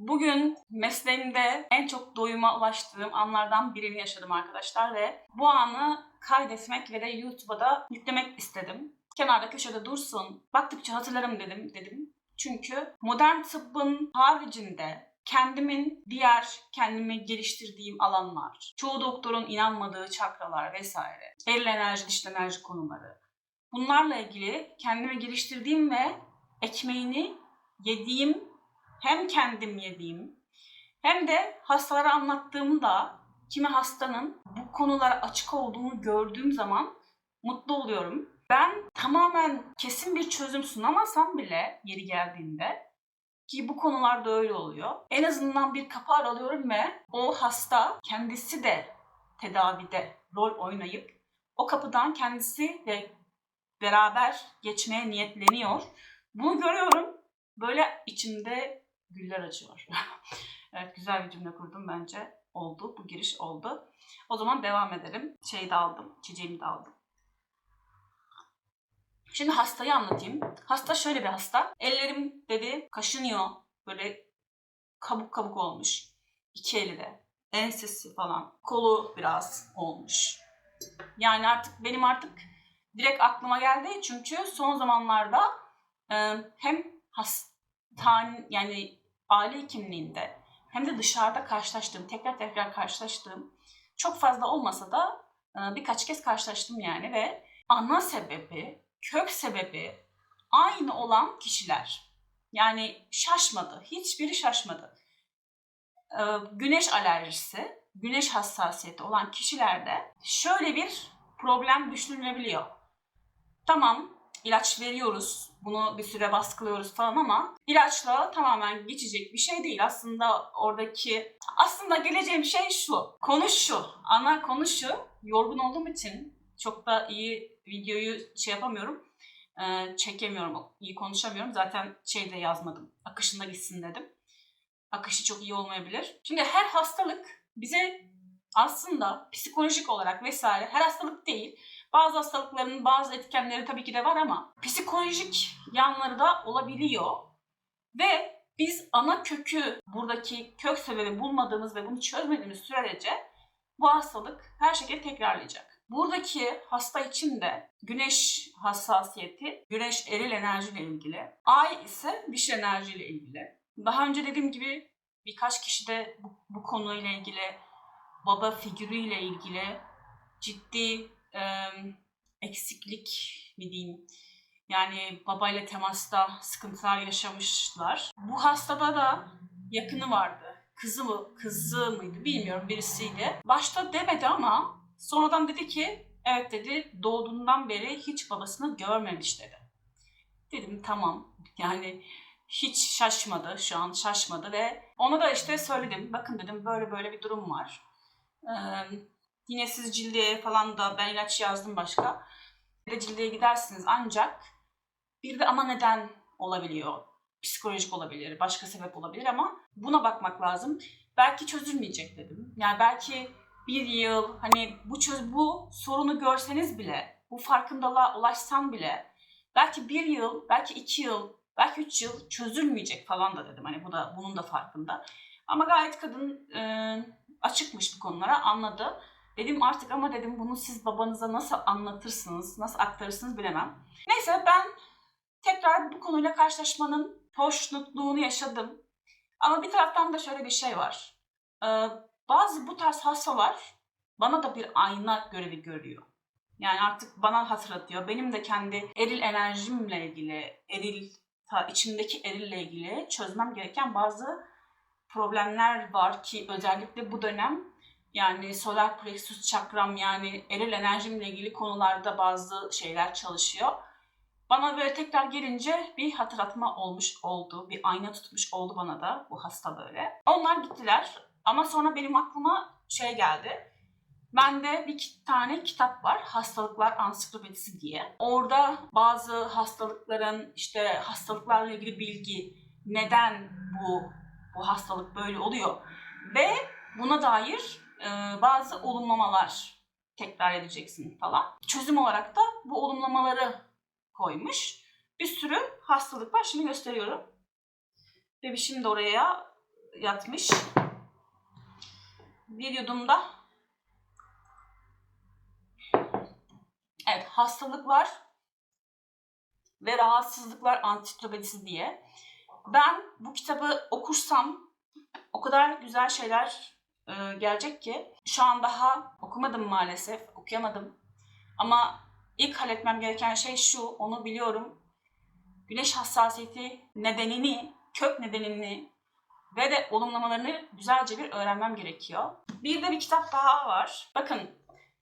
Bugün mesleğimde en çok doyuma ulaştığım anlardan birini yaşadım arkadaşlar ve bu anı kaydetmek ve de YouTube'a da yüklemek istedim. Kenarda köşede dursun, baktıkça hatırlarım dedim dedim. Çünkü modern tıbbın haricinde kendimin diğer kendimi geliştirdiğim alanlar, çoğu doktorun inanmadığı çakralar vesaire, eril enerji, dişil enerji konuları. Bunlarla ilgili kendimi geliştirdiğim ve ekmeğini yediğim, hem kendim yediğim hem de hastalara anlattığımda kimi hastanın bu konulara açık olduğunu gördüğüm zaman mutlu oluyorum. Ben tamamen kesin bir çözüm sunamasam bile yeri geldiğinde ki bu konularda öyle oluyor. En azından bir kapı aralıyorum ve o hasta kendisi de tedavide rol oynayıp o kapıdan kendisi ve beraber geçmeye niyetleniyor. Bunu görüyorum. Böyle içimde güller açıyor. evet güzel bir cümle kurdum bence. Oldu. Bu giriş oldu. O zaman devam edelim. Şeyi de aldım. Çiçeğimi de aldım. Şimdi hastayı anlatayım. Hasta şöyle bir hasta. Ellerim dedi kaşınıyor. Böyle kabuk kabuk olmuş. İki eli de. Ensesi falan. Kolu biraz olmuş. Yani artık benim artık direkt aklıma geldi. Çünkü son zamanlarda hem hastane yani aile hekimliğinde hem de dışarıda karşılaştığım, tekrar tekrar karşılaştığım çok fazla olmasa da e, birkaç kez karşılaştım yani ve ana sebebi, kök sebebi aynı olan kişiler. Yani şaşmadı, hiçbiri şaşmadı. E, güneş alerjisi, güneş hassasiyeti olan kişilerde şöyle bir problem düşünülebiliyor. Tamam ilaç veriyoruz, bunu bir süre baskılıyoruz falan ama ilaçla tamamen geçecek bir şey değil. Aslında oradaki, aslında geleceğim şey şu, konu şu, ana konu şu. Yorgun olduğum için çok da iyi videoyu şey yapamıyorum, e, çekemiyorum, iyi konuşamıyorum. Zaten şeyde yazmadım, akışında gitsin dedim. Akışı çok iyi olmayabilir. Şimdi her hastalık bize aslında psikolojik olarak vesaire her hastalık değil bazı hastalıkların bazı etkenleri tabii ki de var ama psikolojik yanları da olabiliyor. Ve biz ana kökü, buradaki kök sebebi bulmadığımız ve bunu çözmediğimiz sürece bu hastalık her şekilde tekrarlayacak. Buradaki hasta için de güneş hassasiyeti, güneş eril enerjiyle ilgili, ay ise dişil enerjiyle ilgili. Daha önce dediğim gibi birkaç kişi de bu, bu konuyla ilgili, baba figürüyle ilgili ciddi e, eksiklik mi diyeyim yani babayla temasta sıkıntılar yaşamışlar. Bu hastada da yakını vardı. Kızı mı, kızı mıydı bilmiyorum birisiydi. Başta demedi ama sonradan dedi ki evet dedi doğduğundan beri hiç babasını görmemiş dedi. Dedim tamam yani hiç şaşmadı şu an şaşmadı ve ona da işte söyledim. Bakın dedim böyle böyle bir durum var. Ee, Yine siz cildeye falan da ben ilaç yazdım başka. De cildeye gidersiniz ancak bir de ama neden olabiliyor. Psikolojik olabilir, başka sebep olabilir ama buna bakmak lazım. Belki çözülmeyecek dedim. Yani belki bir yıl hani bu çöz bu sorunu görseniz bile, bu farkındalığa ulaşsan bile belki bir yıl, belki iki yıl, belki üç yıl çözülmeyecek falan da dedim. Hani bu da bunun da farkında. Ama gayet kadın e, açıkmış bu konulara, anladı. Dedim artık ama dedim bunu siz babanıza nasıl anlatırsınız, nasıl aktarırsınız bilemem. Neyse ben tekrar bu konuyla karşılaşmanın hoşnutluğunu yaşadım. Ama bir taraftan da şöyle bir şey var. Ee, bazı bu tarz hastalar bana da bir ayna görevi görüyor. Yani artık bana hatırlatıyor. Benim de kendi eril enerjimle ilgili, eril ta içimdeki erille ilgili çözmem gereken bazı problemler var ki özellikle bu dönem yani solar plexus çakram yani eril enerjimle ilgili konularda bazı şeyler çalışıyor. Bana böyle tekrar gelince bir hatırlatma olmuş oldu. Bir ayna tutmuş oldu bana da bu hasta böyle. Onlar gittiler ama sonra benim aklıma şey geldi. Bende bir tane kitap var. Hastalıklar Ansiklopedisi diye. Orada bazı hastalıkların işte hastalıklarla ilgili bilgi neden bu bu hastalık böyle oluyor ve buna dair e, bazı olumlamalar tekrar edeceksin falan. Çözüm olarak da bu olumlamaları koymuş. Bir sürü hastalık var. Şimdi gösteriyorum. Bebişim de oraya yatmış. Bir yudumda Evet, hastalıklar ve rahatsızlıklar ansiklopedisi diye. Ben bu kitabı okursam o kadar güzel şeyler e, gelecek ki şu an daha okumadım maalesef, okuyamadım. Ama ilk halletmem gereken şey şu, onu biliyorum. Güneş hassasiyeti nedenini, kök nedenini ve de olumlamalarını güzelce bir öğrenmem gerekiyor. Bir de bir kitap daha var. Bakın,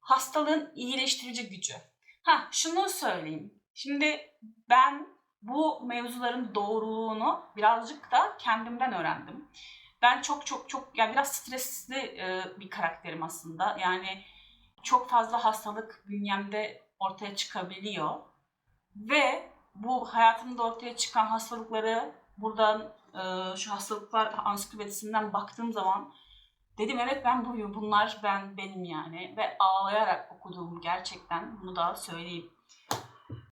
hastalığın iyileştirici gücü. Ha, şunu söyleyeyim. Şimdi ben bu mevzuların doğruluğunu birazcık da kendimden öğrendim. Ben çok çok çok yani biraz stresli e, bir karakterim aslında. Yani çok fazla hastalık bünyemde ortaya çıkabiliyor. Ve bu hayatımda ortaya çıkan hastalıkları buradan e, şu hastalıklar ansiklopedisinden baktığım zaman dedim evet ben buyum bunlar ben benim yani ve ağlayarak okuduğum gerçekten bunu da söyleyeyim.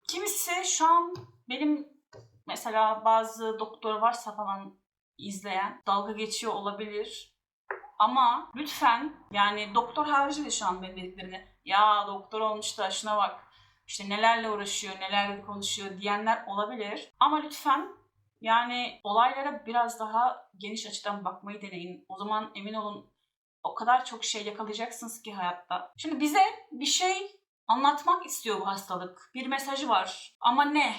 Kimisi şu an benim mesela bazı doktor varsa falan izleyen dalga geçiyor olabilir. Ama lütfen yani doktor harici de şu an benim dediklerine ya doktor olmuş da şuna bak işte nelerle uğraşıyor, nelerle konuşuyor diyenler olabilir. Ama lütfen yani olaylara biraz daha geniş açıdan bakmayı deneyin. O zaman emin olun o kadar çok şey yakalayacaksınız ki hayatta. Şimdi bize bir şey anlatmak istiyor bu hastalık. Bir mesajı var. Ama ne?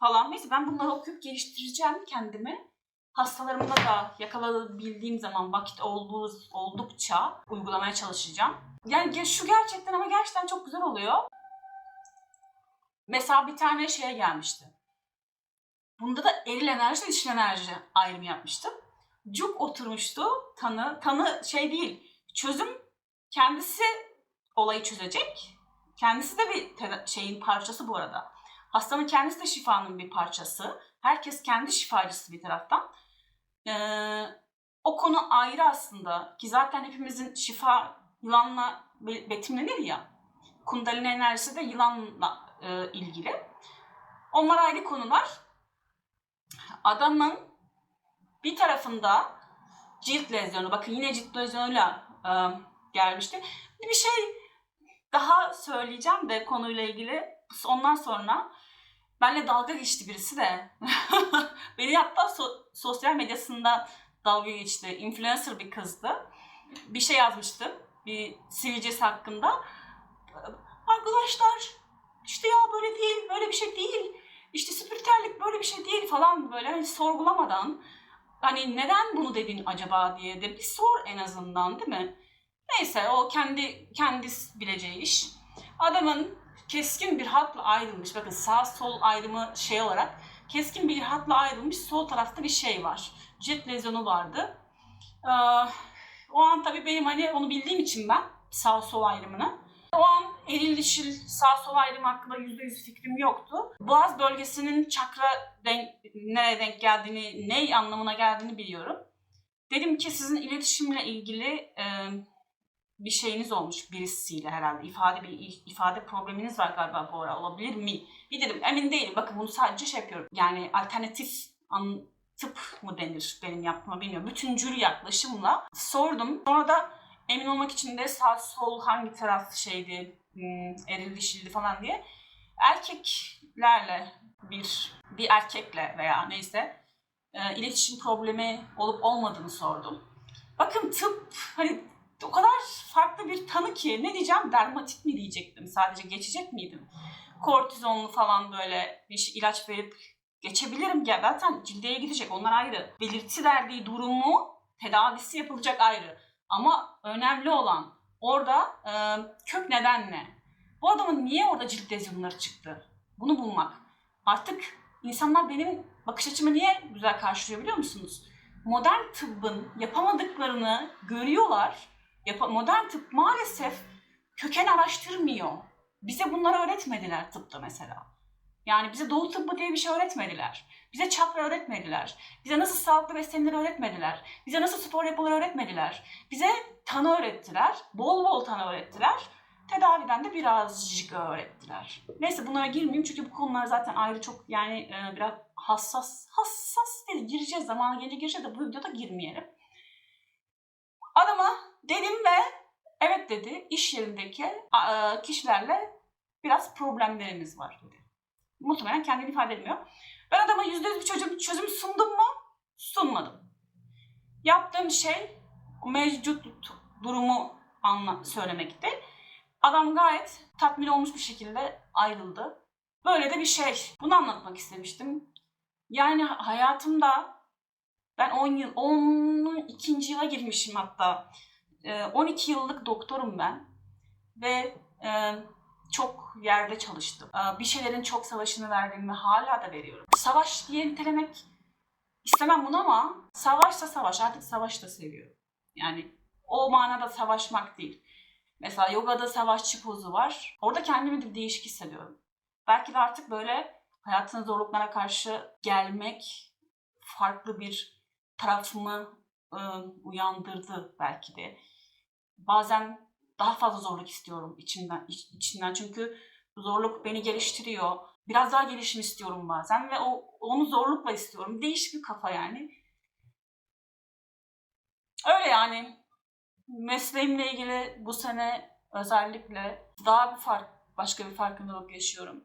Falan. Neyse ben bunları okuyup geliştireceğim kendimi. Hastalarımda da yakalayabildiğim zaman vakit olduğu, oldukça uygulamaya çalışacağım. Yani şu gerçekten ama gerçekten çok güzel oluyor. Mesela bir tane şeye gelmişti. Bunda da eril enerji, dişil enerji ayrımı yapmıştım. Cuk oturmuştu tanı. Tanı şey değil. Çözüm kendisi olayı çözecek. Kendisi de bir şeyin parçası bu arada. Hastanın kendisi de şifanın bir parçası. Herkes kendi şifacısı bir taraftan. Ee, o konu ayrı aslında ki zaten hepimizin şifa yılanla betimlenir ya. Kundalini enerjisi de yılanla e, ilgili. Onlar ayrı konular. Adamın bir tarafında cilt lezyonu, bakın yine cilt lezyonuyla e, gelmişti. Bir şey daha söyleyeceğim de konuyla ilgili. Ondan sonra benle dalga geçti birisi de. Beni hatta so- sosyal medyasında dalga geçti. Influencer bir kızdı. Bir şey yazmıştı. Bir sivilcesi hakkında. Arkadaşlar işte ya böyle değil, böyle bir şey değil. İşte spiritüellik böyle bir şey değil falan böyle hani sorgulamadan hani neden bunu dedin acaba diye de bir sor en azından değil mi? Neyse o kendi kendisi bileceği iş. Adamın keskin bir hatla ayrılmış. Bakın sağ sol ayrımı şey olarak keskin bir hatla ayrılmış. Sol tarafta bir şey var. Cilt lezyonu vardı. Ee, o an tabii benim hani onu bildiğim için ben sağ sol ayrımını. O an eril dişil sağ sol ayrımı hakkında yüzde yüz fikrim yoktu. Boğaz bölgesinin çakra denk, nereye denk geldiğini, ne anlamına geldiğini biliyorum. Dedim ki sizin iletişimle ilgili e, bir şeyiniz olmuş birisiyle herhalde. ifade bir ifade probleminiz var galiba bu ara olabilir mi? Bir dedim emin değilim. Bakın bunu sadece şey yapıyorum. Yani alternatif an, tıp mı denir benim yaptığıma bilmiyorum. Bütüncül yaklaşımla sordum. Sonra da emin olmak için de sağ sol hangi taraf şeydi hmm, eril dişildi falan diye erkeklerle bir bir erkekle veya neyse e, iletişim problemi olup olmadığını sordum. Bakın tıp hani o kadar farklı bir tanı ki ne diyeceğim dermatit mi diyecektim sadece geçecek miydim? Kortizonlu falan böyle bir ilaç verip geçebilirim ya zaten cildeye gidecek onlar ayrı. Belirti verdiği durumu tedavisi yapılacak ayrı. Ama önemli olan orada e, kök neden ne? Bu adamın niye orada cilt lezyonları çıktı? Bunu bulmak. Artık insanlar benim bakış açımı niye güzel karşılıyor biliyor musunuz? Modern tıbbın yapamadıklarını görüyorlar modern tıp maalesef köken araştırmıyor. Bize bunları öğretmediler tıpta mesela. Yani bize doğu tıbbı diye bir şey öğretmediler. Bize çakra öğretmediler. Bize nasıl sağlıklı beslenir öğretmediler. Bize nasıl spor yapılır öğretmediler. Bize tanı öğrettiler. Bol bol tanı öğrettiler. Tedaviden de birazcık öğrettiler. Neyse bunlara girmeyeyim çünkü bu konular zaten ayrı çok yani biraz hassas hassas değil gireceğiz zamanı gelince gireceğiz de bu videoda girmeyelim. Dedim ve evet dedi iş yerindeki e, kişilerle biraz problemlerimiz var dedi. Muhtemelen kendini ifade etmiyor. Ben adama yüzde yüz bir çözüm, çözüm sundum mu? Sunmadım. Yaptığım şey mevcut durumu anla söylemekti. Adam gayet tatmin olmuş bir şekilde ayrıldı. Böyle de bir şey. Bunu anlatmak istemiştim. Yani hayatımda ben 10 yıl, 12. yıla girmişim hatta. 12 yıllık doktorum ben. Ve e, çok yerde çalıştım. E, bir şeylerin çok savaşını verdim ve hala da veriyorum. Savaş diye nitelemek istemem bunu ama savaşsa savaş. Artık savaş da seviyorum. Yani o manada savaşmak değil. Mesela yogada savaşçı pozu var. Orada kendimi de değişik hissediyorum. Belki de artık böyle hayatın zorluklara karşı gelmek farklı bir tarafımı ıı, uyandırdı belki de. Bazen daha fazla zorluk istiyorum içimden, iç, içinden çünkü zorluk beni geliştiriyor. Biraz daha gelişim istiyorum bazen ve o onu zorlukla istiyorum. Değişik bir kafa yani. Öyle yani mesleğimle ilgili bu sene özellikle daha bir fark, başka bir farkındalık yaşıyorum.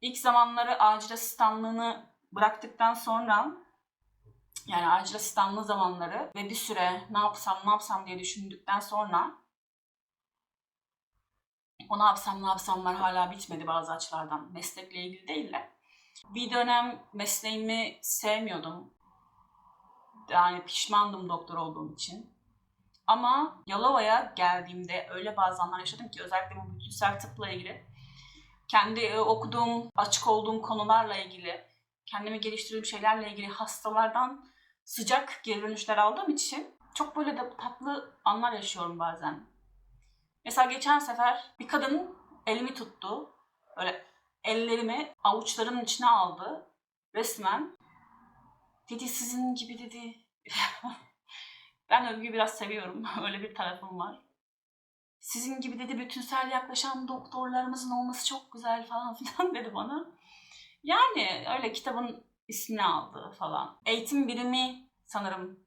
İlk zamanları acil asistanlığını bıraktıktan sonra yani acil asistanlığı zamanları ve bir süre ne yapsam ne yapsam diye düşündükten sonra o ne yapsam ne yapsam var hala bitmedi bazı açılardan. Meslekle ilgili değil de. Bir dönem mesleğimi sevmiyordum. Yani pişmandım doktor olduğum için. Ama Yalova'ya geldiğimde öyle bazı anlar yaşadım ki özellikle bu bütünsel tıpla ilgili kendi e, okuduğum, açık olduğum konularla ilgili, kendimi geliştirdiğim şeylerle ilgili hastalardan sıcak geri dönüşler aldığım için çok böyle de tatlı anlar yaşıyorum bazen. Mesela geçen sefer bir kadın elimi tuttu. Öyle ellerimi avuçlarının içine aldı. Resmen. Dedi sizin gibi dedi. Ben övgüyü biraz seviyorum. Öyle bir tarafım var. Sizin gibi dedi bütünsel yaklaşan doktorlarımızın olması çok güzel falan filan dedi bana. Yani öyle kitabın ismini aldı falan. Eğitim birimi sanırım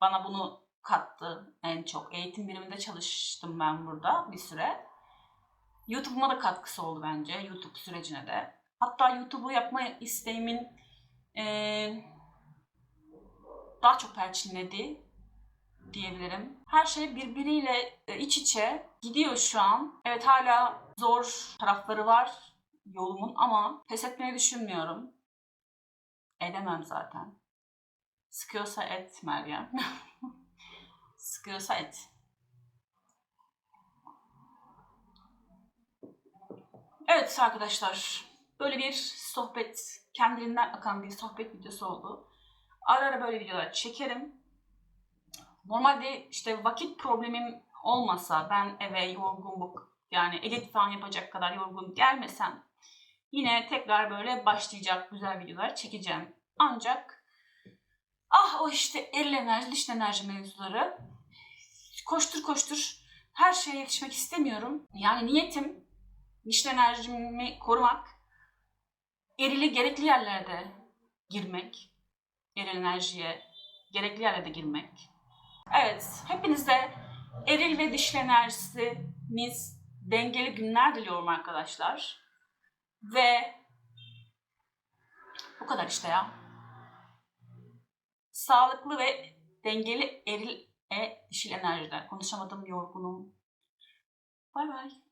bana bunu kattı en çok. Eğitim biriminde çalıştım ben burada bir süre. YouTube'uma da katkısı oldu bence. YouTube sürecine de. Hatta YouTube'u yapma isteğimin ee, daha çok perçinledi diyebilirim. Her şey birbiriyle e, iç içe gidiyor şu an. Evet hala zor tarafları var yolumun ama pes etmeyi düşünmüyorum. Edemem zaten. Sıkıyorsa et Meryem. Sıkıyorsa et. Evet arkadaşlar. Böyle bir sohbet, kendiliğinden akan bir sohbet videosu oldu. Ara ara böyle videolar çekerim. Normalde işte vakit problemim olmasa ben eve yorgunluk yani edit falan yapacak kadar yorgun gelmesem yine tekrar böyle başlayacak güzel videolar çekeceğim. Ancak ah o işte el enerji, dış enerji mevzuları koştur koştur her şeye yetişmek istemiyorum. Yani niyetim dış enerjimi korumak, erili gerekli yerlerde girmek, eril enerjiye gerekli yerlerde girmek, Evet, hepinize eril ve dişli enerjisiniz dengeli günler diliyorum arkadaşlar. Ve bu kadar işte ya. Sağlıklı ve dengeli eril e dişil enerjiler. Konuşamadım yorgunum. Bay bay.